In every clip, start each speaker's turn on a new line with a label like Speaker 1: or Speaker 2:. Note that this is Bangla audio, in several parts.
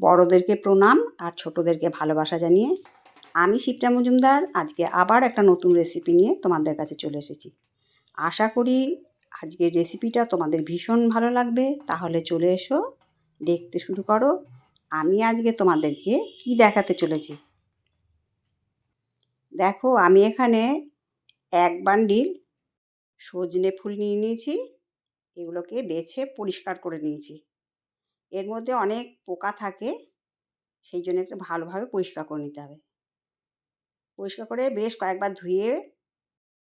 Speaker 1: বড়োদেরকে প্রণাম আর ছোটোদেরকে ভালোবাসা জানিয়ে আমি শিপ্রা মজুমদার, আজকে আবার একটা নতুন রেসিপি নিয়ে তোমাদের কাছে চলে এসেছি। আশা করি আজকের রেসিপিটা তোমাদের ভীষণ ভালো লাগবে। তাহলে চলে এসো, দেখতে শুরু করো। আমি আজকে তোমাদেরকে কি দেখাতে চলেছি? দেখো, আমি এখানে এক বান্ডিল সজনে ফুল নিয়ে নিয়েছি। এগুলোকে বেছে পরিষ্কার করে নিয়েছি। এর মধ্যে অনেক পোকা থাকে সেই জন্য একটু ভালোভাবে পরিষ্কার করে নিতে হবে। পরিষ্কার করে বেশ কয়েকবার ধুয়ে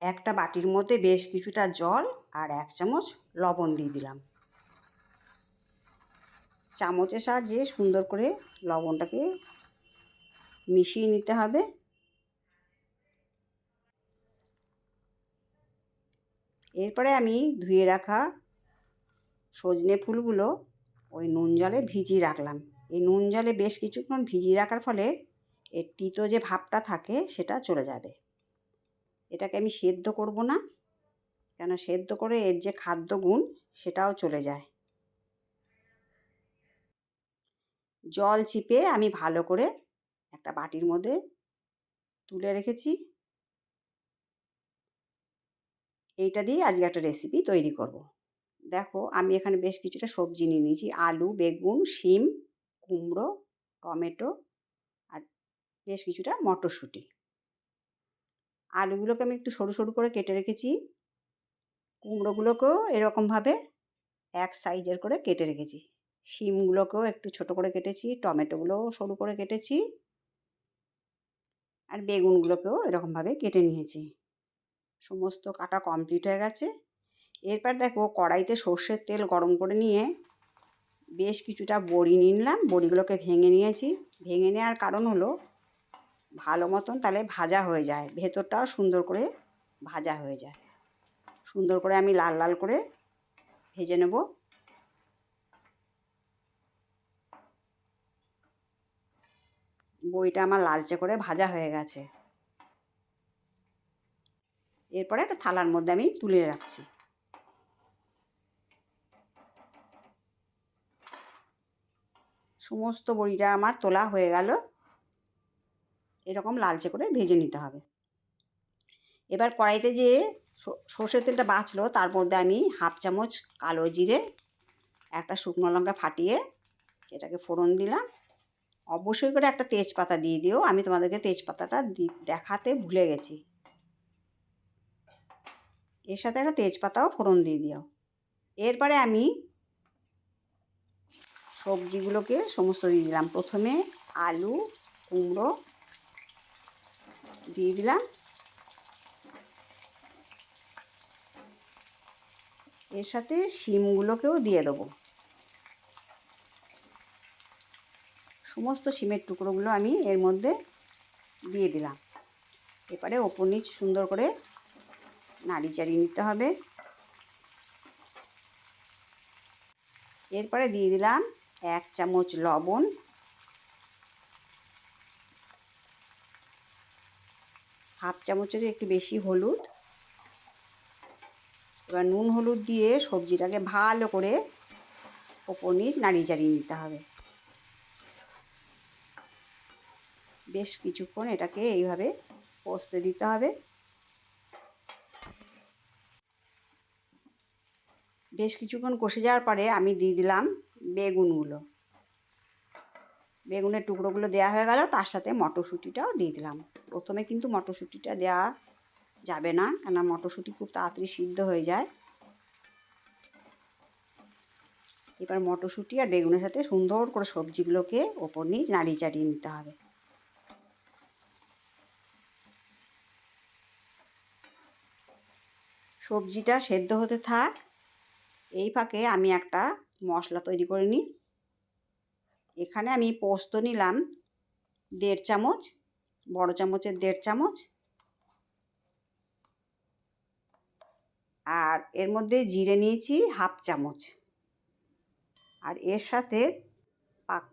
Speaker 1: একটা বাটির মধ্যে বেশ কিছুটা জল আর এক চামচ লবণ দিয়ে দিলাম। চামচের সাহায্যে সুন্দর করে লবণটাকে মিশিয়ে নিতে হবে। এরপরে আমি ধুয়ে রাখা সজনে ফুলগুলো ওই নুন জলে ভিজিয়ে রাখলাম। এই নুন জলে বেশ কিছুক্ষণ ভিজিয়ে রাখার ফলে এর তিতো যে ভাবটা থাকে সেটা চলে যাবে। এটাকে আমি সেদ্ধ করব না, কেন সেদ্ধ করে এর যে খাদ্য গুণ সেটাও চলে যায়। জল চিপে আমি ভালো করে একটা বাটির মধ্যে তুলে রেখেছি। এইটা দিয়ে আজকে একটা রেসিপি তৈরি করব। দেখো, আমি এখানে বেশ কিছুটা সবজি নিয়ে নিয়েছি। আলু, বেগুন, শিম, কুমড়ো, টমেটো আর বেশ কিছুটা মটরশুঁটি। আলুগুলোকে আমি একটু সরু সরু করে কেটে রেখেছি। কুমড়োগুলোকেও এরকমভাবে এক সাইজের করে কেটে রেখেছি। শিমগুলোকেও একটু ছোট করে কেটেছি, টমেটোগুলোও সরু করে কেটেছি আর বেগুনগুলোকেও এরকমভাবে কেটে নিয়েছি। সমস্ত কাটা কমপ্লিট হয়ে গেছে। এরপর দেখো কড়াইতে সর্ষের তেল গরম করে নিয়ে বেশ কিছুটা বড়ি নিলাম। বড়িগুলোকে ভেঙে নিয়েছি। ভেঙে নেওয়ার কারণ হলো ভালো মতন তাহলে ভাজা হয়ে যায়। ভেতরটাও সুন্দর করে ভাজা হয়ে যায়। সুন্দর করে আমি লাল লাল করে ভেজে নেব। বইটা আমার লালচে করে ভাজা হয়ে গেছে। এরপরে একটা থালার মধ্যে আমি তুলে রাখছি। সমস্ত বড়িটা আমার তোলা হয়ে গেল। এরকম লালচে করে ভেজে নিতে হবে। এবার কড়াইতে যে সর্ষের তেলটা বাঁচলো, তার মধ্যে আমি হাফ চামচ কালো জিরে, একটা শুকনো লঙ্কা ফাটিয়ে এটাকে ফোড়ন দিলাম। অবশ্যই করে একটা তেজপাতা দিয়ে দিও, আমি তোমাদেরকে তেজপাতাটা দেখাতে ভুলে গেছি। এর সাথে একটা তেজপাতাও ফোড়ন দিয়ে দিও। এরপরে আমি সবজিগুলোকে সমস্ত দিয়ে দিলাম। প্রথমে আলু, কুমড়ো দিয়ে দিলাম। এর সাথে শিমগুলোকেও দিয়ে দেবো। সমস্ত শিমের টুকরোগুলো আমি এর মধ্যে দিয়ে দিলাম। এবারে ওপর নিচ সুন্দর করে নাড়ি চাড়িয়ে নিতে হবে। এরপরে দিয়ে দিলাম এক চামচ লবণ। হাফ চামচের একটু বেশি হলুদ। এবার নুন হলুদ দিয়ে সবজিটাকে ভালো করে ওপর নিচ নাড়িয়ে চাড়িয়ে নিতে হবে। বেশ কিছুক্ষণ এটাকে এইভাবে কষতে দিতে হবে। বেশ কিছুক্ষণ কষে যাওয়ার পরে আমি দিয়ে দিলাম বেগুনগুলো বেগুনের টুকরোগুলো দেওয়া হয়ে গেল, তার সাথে মটরশুঁটিটাও দিয়ে দিলাম। প্রথমে কিন্তু মটরশুঁটিটা দেওয়া যাবে না কেন মটরশুঁটি খুব তাড়াতাড়ি সিদ্ধ হয়ে যায়। এবার মটরশুঁটি আর বেগুনের সাথে সুন্দর করে সবজিগুলোকে ওপর নিচ নাড়িয়ে চাড়িয়ে নিতে হবে। সবজিটা সেদ্ধ হতে থাক। এই ফাঁকে আমি একটা মশলা তৈরি করে নিই। এখানে আমি পোস্ত নিলাম, দেড় চামচ, বড় চামচের দেড় চামচ। আর এর মধ্যে জিরে নিয়েছি হাফ চামচ। আর এর সাথে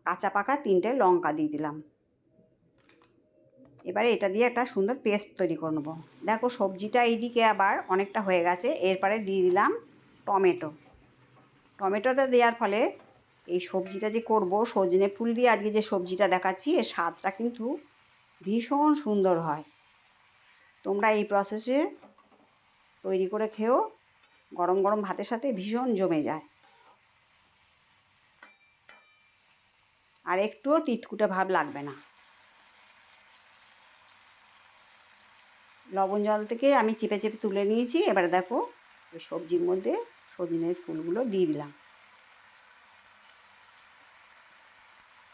Speaker 1: কাঁচা পাকা তিনটে লঙ্কা দিয়ে দিলাম। এবারে এটা দিয়ে একটা সুন্দর পেস্ট তৈরি করে নেব। দেখো সবজিটা এইদিকে আবার অনেকটা হয়ে গেছে। এরপরে দিয়ে দিলাম টমেটো। টমেটোটা দেওয়ার ফলে এই সবজিটা যে করব, সজনে ফুল দিয়ে আজকে যে সবজিটা দেখাচ্ছি, এর স্বাদটা কিন্তু ভীষণ সুন্দর হয়। তোমরা এই প্রসেসে তৈরি করে খেও, গরম গরম ভাতের সাথে ভীষণ জমে যায়। আর একটুও তিতকুটে ভাব লাগবে না। লবণ জল থেকে আমি চেপে চেপে তুলে নিয়েছি, এবারে দেখো ওই সবজির মধ্যে সজনের ফুলগুলো দিয়ে দিলাম।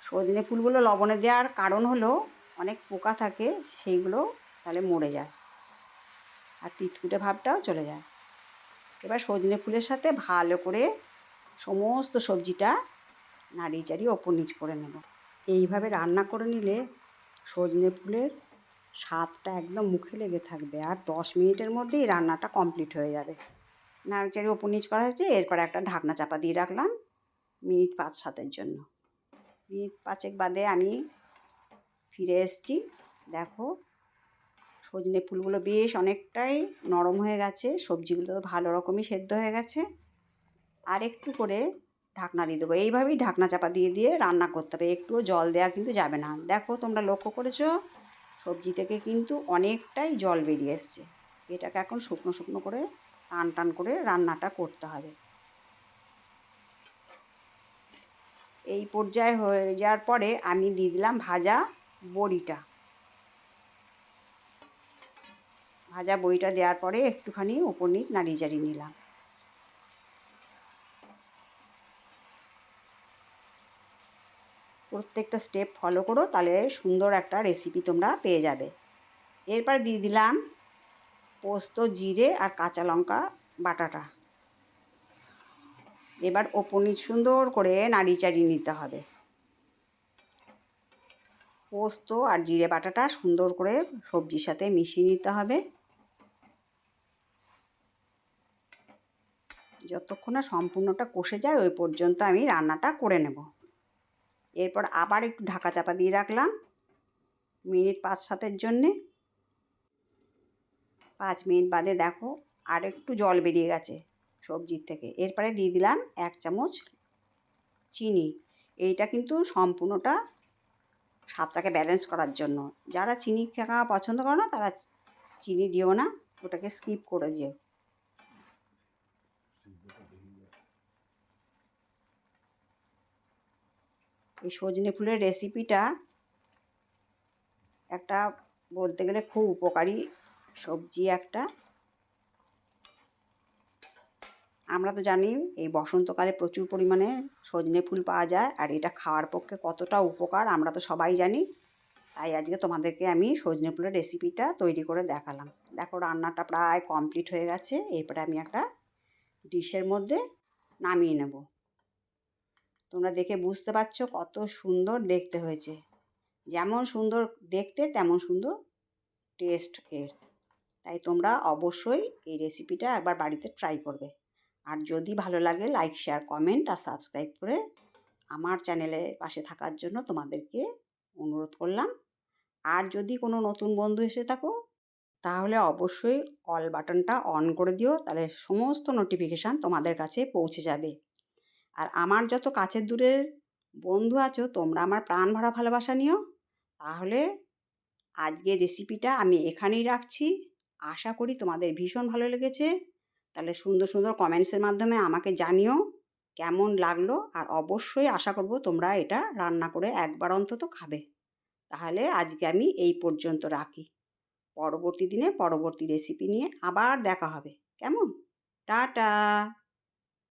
Speaker 1: সজনে ফুলগুলো লবণে দেওয়ার কারণ হলো অনেক পোকা থাকে, সেইগুলো তাহলে মরে যায় আর তিতকুটে ভাবটাও চলে যায়। এবার সজনে ফুলের সাথে ভালো করে সমস্ত সবজিটা নাড়িয়ে চাড়িয়ে ওপর নিচ করে নেব। এইভাবে রান্না করে নিলে সজনে ফুলের স্বাদটা একদম মুখে লেগে থাকবে আর দশ মিনিটের মধ্যেই রান্নাটা কমপ্লিট হয়ে যাবে। নাড়িচাড়ি ওপর নিচ করা হয়েছে, এরপর একটা ঢাকনা চাপা দিয়ে রাখলাম, মিনিট পাঁচ সাতের জন্য। মিনিট পাঁচেক বাদে আমি ফিরে এসেছি। দেখো, সজনে ফুলগুলো বেশ অনেকটাই নরম হয়ে গেছে, সবজিগুলো তো ভালো রকমই সেদ্ধ হয়ে গেছে। আর একটু করে ঢাকনা দিয়ে দেবো। এইভাবেই ঢাকনা চাপা দিয়ে দিয়ে রান্না করতে হবে। একটুও জল দেওয়া কিন্তু যাবে না। দেখো, তোমরা লক্ষ্য করেছ, সবজি থেকে কিন্তু অনেকটাই জল বেরিয়ে এসছে। এটাকে এখন শুকনো শুকনো করে টান টান করে রান্নাটা করতে হবে। এই পর্যায়ে হয়ে যাওয়ার পরে আমি দিয়ে দিলাম ভাজা বড়িটা। ভাজা বড়িটা দেওয়ার পরে একটুখানি ওপর নিচ নাড়িয়ে চাড়িয়ে নিলাম। প্রত্যেকটা স্টেপ ফলো করো, তাহলে সুন্দর একটা রেসিপি তোমরা পেয়ে যাবে। এরপরে দিয়ে দিলাম পোস্ত, জিরে আর কাঁচা লঙ্কা বাটাটা। এবার ওপর নিচ সুন্দর করে নাড়ি চাড়িয়ে নিতে হবে। পোস্ত আর জিরে বাটাটা সুন্দর করে সবজির সাথে মিশিয়ে নিতে হবে। যতক্ষণ না সম্পূর্ণটা কষে যায়, ওই পর্যন্ত আমি রান্নাটা করে নেব। এরপর আবার একটু ঢাকা চাপা দিয়ে রাখলাম। মিনিট পাঁচ সাতের জন্যে পাঁচ মিনিট বাদে দেখো আর একটু জল বেরিয়ে গেছে সবজির থেকে। এরপরে দিয়ে দিলাম এক চামচ চিনি। এইটা কিন্তু সম্পূর্ণটা স্বাদটাকে ব্যালেন্স করার জন্য। যারা চিনি খাওয়া পছন্দ করে না, তারা চিনি দিও না, ওটাকে স্কিপ করে যেও এই সজনে ফুলের রেসিপিটা একটা বলতে গেলে খুব উপকারী সবজি একটা। আমরা তো জানি এই বসন্তকালে প্রচুর পরিমাণে সজনে ফুল পাওয়া যায় আর এটা খাওয়ার পক্ষে কতটা উপকার আমরা তো সবাই জানি। তাই আজকে তোমাদেরকে আমি সজনে ফুলের রেসিপিটা তৈরি করে দেখালাম। দেখো রান্নাটা প্রায় কমপ্লিট হয়ে গেছে। এরপরে আমি একটা ডিশের মধ্যে নামিয়ে নেব। তোমরা দেখে বুঝতে পারছ কত সুন্দর দেখতে হয়েছে। যেমন সুন্দর দেখতে, তেমন সুন্দর টেস্ট এর। তাই তোমরা অবশ্যই এই রেসিপিটা একবার বাড়িতে ট্রাই করবে। আর যদি ভালো লাগে লাইক শেয়ার কমেন্ট আর সাবস্ক্রাইব করে আমার চ্যানেলের পাশে থাকার জন্য তোমাদেরকে অনুরোধ করলাম। আর যদি কোনো নতুন বন্ধু এসে থাকো, তাহলে অবশ্যই অল বাটনটা অন করে দিও, তাহলে সমস্ত নোটিফিকেশান তোমাদের কাছে পৌঁছে যাবে। আর আমার যত কাছের দূরের বন্ধু আছো, তোমরা আমার প্রাণ ভরা ভালোবাসা নিও। তাহলে আজকে রেসিপিটা আমি এখানেই রাখছি। আশা করি তোমাদের ভীষণ ভালো লেগেছে। তাহলে সুন্দর সুন্দর কমেন্টসের মাধ্যমে আমাকে জানিও কেমন লাগল। আর অবশ্যই আশা করব তোমরা এটা রান্না করে একবার অন্তত খাবে। তাহলে আজকে আমি এই পর্যন্ত রাখি। পরবর্তী দিনে পরবর্তী রেসিপি নিয়ে আবার দেখা হবে। কেমন? টাটা!